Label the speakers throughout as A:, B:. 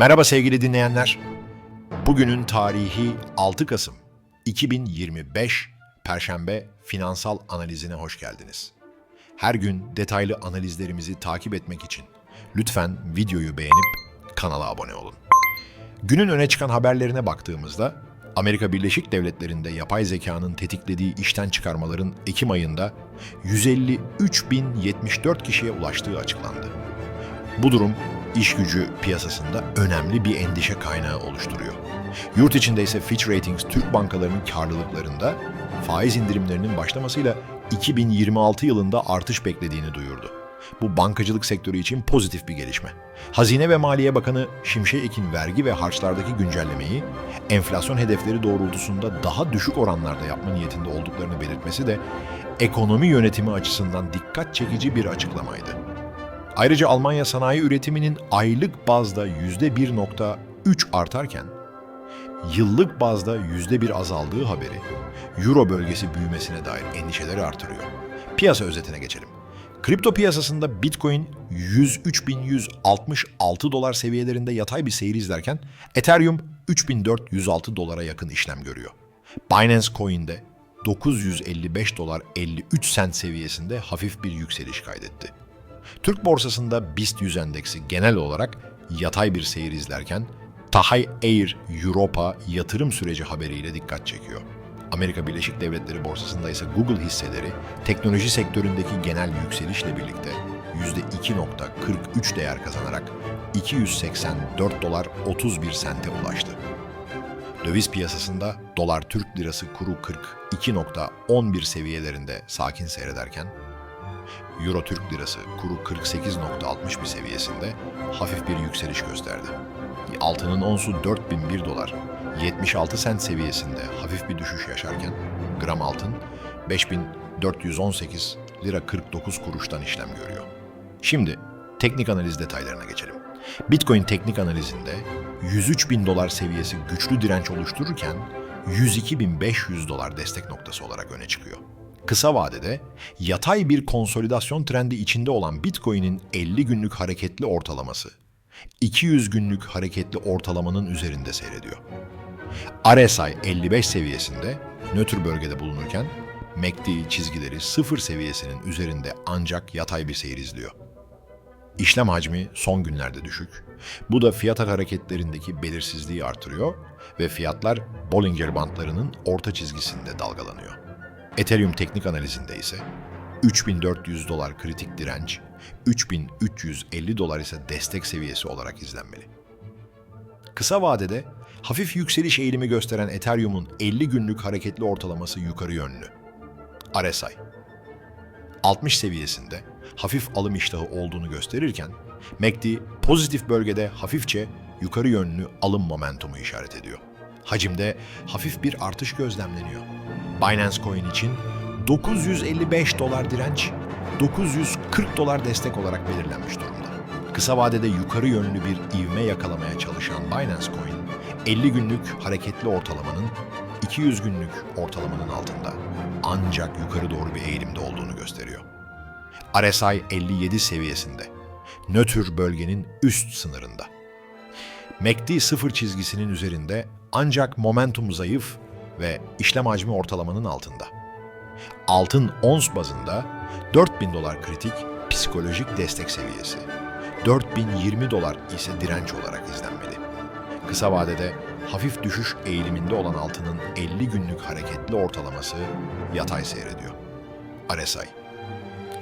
A: Merhaba sevgili dinleyenler. Bugünün tarihi 6 Kasım 2025 Perşembe finansal analizine hoş geldiniz. Her gün detaylı analizlerimizi takip etmek için lütfen videoyu beğenip kanala abone olun. Günün öne çıkan haberlerine baktığımızda Amerika Birleşik Devletleri'nde yapay zekanın tetiklediği işten çıkarmaların Ekim ayında 153.074 kişiye ulaştığı açıklandı. Bu durum iş gücü piyasasında önemli bir endişe kaynağı oluşturuyor. Yurt içinde ise Fitch Ratings Türk bankalarının karlılıklarında faiz indirimlerinin başlamasıyla 2026 yılında artış beklediğini duyurdu. Bu bankacılık sektörü için pozitif bir gelişme. Hazine ve Maliye Bakanı Şimşek Ekin vergi ve harçlardaki güncellemeyi enflasyon hedefleri doğrultusunda daha düşük oranlarda yapma niyetinde olduklarını belirtmesi de ekonomi yönetimi açısından dikkat çekici bir açıklamaydı. Ayrıca Almanya sanayi üretiminin aylık bazda %1.3 artarken yıllık bazda %1 azaldığı haberi Euro bölgesi büyümesine dair endişeleri artırıyor. Piyasa özetine geçelim. Kripto piyasasında Bitcoin 103.166 dolar seviyelerinde yatay bir seyir izlerken Ethereum 3.406 dolara yakın işlem görüyor. Binance Coin'de 955 dolar 53 sent seviyesinde hafif bir yükseliş kaydetti. Türk borsasında BIST 100 endeksi genel olarak yatay bir seyir izlerken Tahay Air Europa yatırım süreci haberiyle dikkat çekiyor. Amerika Birleşik Devletleri borsasında ise Google hisseleri teknoloji sektöründeki genel yükselişle birlikte %2.43 değer kazanarak 284 dolar 31 sente ulaştı. Döviz piyasasında dolar Türk lirası kuru 42.11 seviyelerinde sakin seyrederken Euro Türk lirası kuru 48.61 seviyesinde hafif bir yükseliş gösterdi. Altının onsu 4001 dolar 76 sent seviyesinde hafif bir düşüş yaşarken gram altın 5418 lira 49 kuruştan işlem görüyor. Şimdi teknik analiz detaylarına geçelim. Bitcoin teknik analizinde 103 bin dolar seviyesi güçlü direnç oluştururken 102.500 dolar destek noktası olarak öne çıkıyor. Kısa vadede yatay bir konsolidasyon trendi içinde olan Bitcoin'in 50 günlük hareketli ortalaması 200 günlük hareketli ortalamanın üzerinde seyrediyor. RSI 55 seviyesinde nötr bölgede bulunurken MACD çizgileri 0 seviyesinin üzerinde ancak yatay bir seyir izliyor. İşlem hacmi son günlerde düşük. Bu da fiyat hareketlerindeki belirsizliği artırıyor ve fiyatlar Bollinger bandlarının orta çizgisinde dalgalanıyor. Ethereum teknik analizinde ise 3400 dolar kritik direnç, 3350 dolar ise destek seviyesi olarak izlenmeli. Kısa vadede hafif yükseliş eğilimi gösteren Ethereum'un 50 günlük hareketli ortalaması yukarı yönlü. RSI 60 seviyesinde hafif alım iştahı olduğunu gösterirken MACD pozitif bölgede hafifçe yukarı yönlü alım momentumu işaret ediyor. Hacimde hafif bir artış gözlemleniyor. Binance Coin için 955 dolar direnç, 940 dolar destek olarak belirlenmiş durumda. Kısa vadede yukarı yönlü bir ivme yakalamaya çalışan Binance Coin, 50 günlük hareketli ortalamanın 200 günlük ortalamanın altında ancak yukarı doğru bir eğilimde olduğunu gösteriyor. RSI 57 seviyesinde, nötr bölgenin üst sınırında. MACD sıfır çizgisinin üzerinde ancak momentum zayıf ve işlem hacmi ortalamanın altında. Altın ons bazında 4000 dolar kritik psikolojik destek seviyesi. 4020 dolar ise direnç olarak izlenmeli. Kısa vadede hafif düşüş eğiliminde olan altının 50 günlük hareketli ortalaması yatay seyrediyor. RSI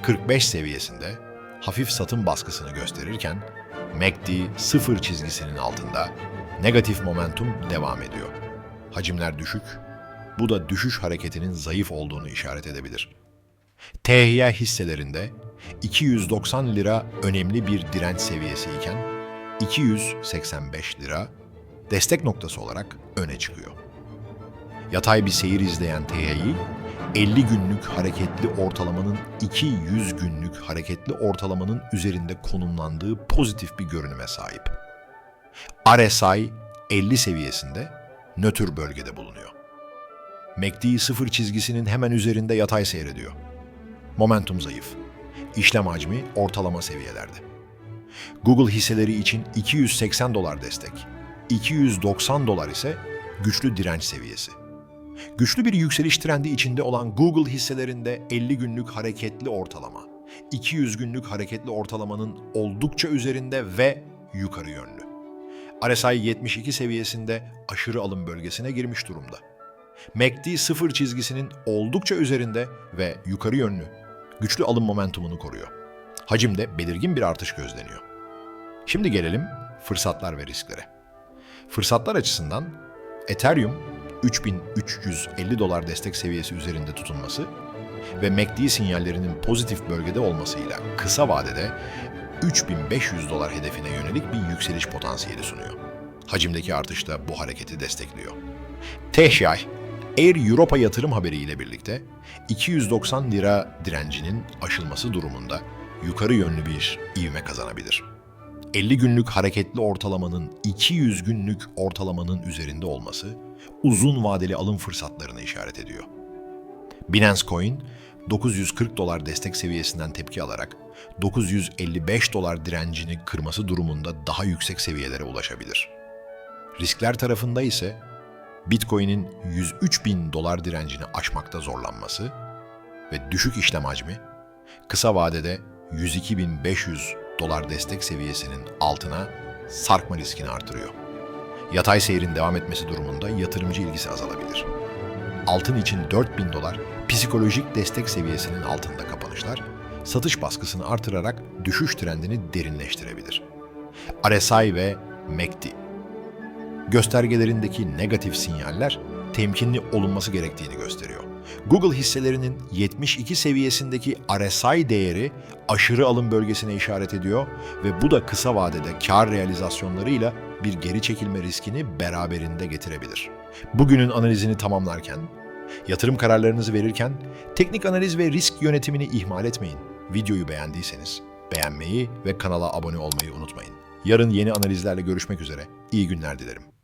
A: 45 seviyesinde hafif satım baskısını gösterirken MACD sıfır çizgisinin altında negatif momentum devam ediyor. Hacimler düşük, bu da düşüş hareketinin zayıf olduğunu işaret edebilir. THY hisselerinde 290 lira önemli bir direnç seviyesi iken 285 lira destek noktası olarak öne çıkıyor. Yatay bir seyir izleyen THY 50 günlük hareketli ortalamanın 200 günlük hareketli ortalamanın üzerinde konumlandığı pozitif bir görünüme sahip. RSI 50 seviyesinde nötr bölgede bulunuyor. MACD sıfır çizgisinin hemen üzerinde yatay seyrediyor. Momentum zayıf. İşlem hacmi ortalama seviyelerde. Google hisseleri için 280 dolar destek, 290 dolar ise güçlü direnç seviyesi. Güçlü bir yükseliş trendi içinde olan Google hisselerinde 50 günlük hareketli ortalama, 200 günlük hareketli ortalamanın oldukça üzerinde ve yukarı yönlü. RSI 72 seviyesinde aşırı alım bölgesine girmiş durumda. MACD sıfır çizgisinin oldukça üzerinde ve yukarı yönlü, güçlü alım momentumunu koruyor. Hacimde belirgin bir artış gözleniyor. Şimdi gelelim fırsatlar ve risklere. Fırsatlar açısından Ethereum 3350 dolar destek seviyesi üzerinde tutunması ve MACD sinyallerinin pozitif bölgede olmasıyla kısa vadede 3500 dolar hedefine yönelik bir yükseliş potansiyeli sunuyor. Hacimdeki artış da bu hareketi destekliyor. THY, Air Europa yatırım haberiyle birlikte 290 lira direncinin aşılması durumunda yukarı yönlü bir ivme kazanabilir. 50 günlük hareketli ortalamanın 200 günlük ortalamanın üzerinde olması uzun vadeli alım fırsatlarını işaret ediyor. Binance Coin 940 dolar destek seviyesinden tepki alarak 955 dolar direncini kırması durumunda daha yüksek seviyelere ulaşabilir. Riskler tarafında ise Bitcoin'in 103 bin dolar direncini aşmakta zorlanması ve düşük işlem hacmi kısa vadede 102.500 dolar destek seviyesinin altına sarkma riskini artırıyor. Yatay seyrin devam etmesi durumunda yatırımcı ilgisi azalabilir. Altın için 4000 dolar psikolojik destek seviyesinin altında kapanışlar, satış baskısını artırarak düşüş trendini derinleştirebilir. RSI ve MACD göstergelerindeki negatif sinyaller temkinli olunması gerektiğini gösteriyor. Google hisselerinin 72 seviyesindeki RSI değeri aşırı alım bölgesine işaret ediyor ve bu da kısa vadede kar realizasyonlarıyla bir geri çekilme riskini beraberinde getirebilir. Bugünün analizini tamamlarken, yatırım kararlarınızı verirken teknik analiz ve risk yönetimini ihmal etmeyin. Videoyu beğendiyseniz beğenmeyi ve kanala abone olmayı unutmayın. Yarın yeni analizlerle görüşmek üzere. İyi günler dilerim.